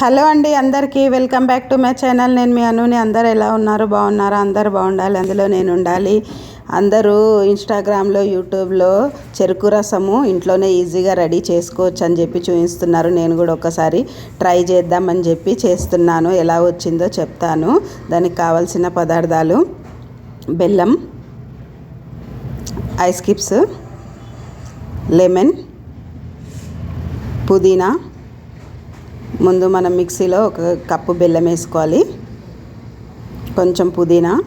Hello అండి అందరికీ welcome back to my channel. నేను మీ అనుని. అందరు ఎలా ఉన్నారు? బాగున్నారా? అందరు బాగుండాలి. అందులో నేను ఉండాలి. అందరూ ఇన్స్టాగ్రామ్లో యూట్యూబ్లో చెరుకు రసము ఇంట్లోనే ఈజీగా రెడీ చేసుకోవచ్చు అని చెప్పి చూపిస్తున్నారు. నేను కూడా ఒకసారి ట్రై చేద్దామని చెప్పి చేస్తున్నాను. ఎలా వచ్చిందో చెప్తాను. దానికి కావాల్సిన పదార్థాలు బెల్లం ఐస్ కిప్స్ లెమన్ పుదీనా ముందు మనం మిక్సీలో ఒక కప్పు బెల్లం వేసుకోవాలి. కొంచెం పుదీనా.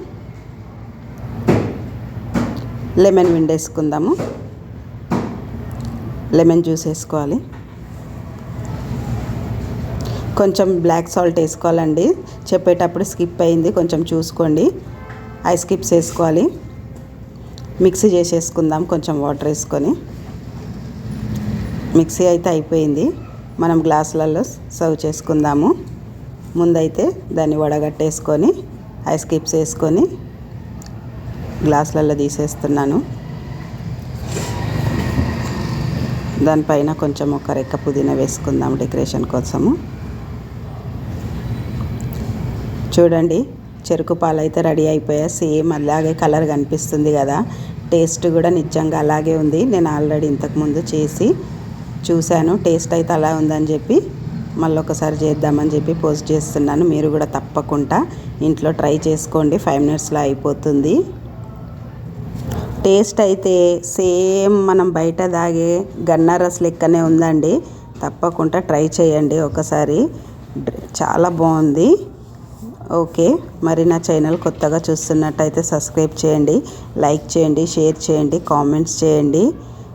లెమన్ విండేసుకుందాము లెమన్ జ్యూస్ వేసుకోవాలి. కొంచెం బ్లాక్ సాల్ట్ వేసుకోవాలండి. చెప్పేటప్పుడు స్కిప్ అయింది కొంచెం చూసుకోండి. ఐస్ స్కిప్స్ వేసుకోవాలి. మిక్సీ చేసేసుకుందాం కొంచెం వాటర్ వేసుకొని. మిక్సీ అయితే అయిపోయింది. మనం గ్లాసులలో సర్వ్ చేసుకుందాము. ముందైతే దాన్ని వడగట్టేసుకొని ఐస్ క్యూబ్స్ వేసుకొని గ్లాసులలో తీసేస్తున్నాను. దానిపైన కొంచెం ఒక రెక్క పుదీనా వేసుకుందాం డెకరేషన్ కోసము. చూడండి చెరుకు పాలు అయితే రెడీ అయిపోయా. సేమ్ అలాగే కలర్ కనిపిస్తుంది కదా. టేస్ట్ కూడా నిజంగా అలాగే ఉంది. నేను ఆల్రెడీ ఇంతకుముందు చేసి చూశాను. టేస్ట్ అయితే అలా ఉందని చెప్పి మళ్ళీ ఒకసారి చేద్దామని చెప్పి పోస్ట్ చేస్తున్నాను. మీరు కూడా తప్పకుండా ఇంట్లో ట్రై చేసుకోండి. ఫైవ్ మినిట్స్లో అయిపోతుంది. టేస్ట్ అయితే సేమ్ మనం బయట తాగే గన్నారస్ లెక్కనే ఉందండి. తప్పకుండా ట్రై చేయండి ఒకసారి. చాలా బాగుంది. ఓకే. మరి నా ఛానల్ కొత్తగా చూస్తున్నట్టయితే సబ్స్క్రైబ్ చేయండి. లైక్ చేయండి షేర్ చేయండి కామెంట్స్ చేయండి.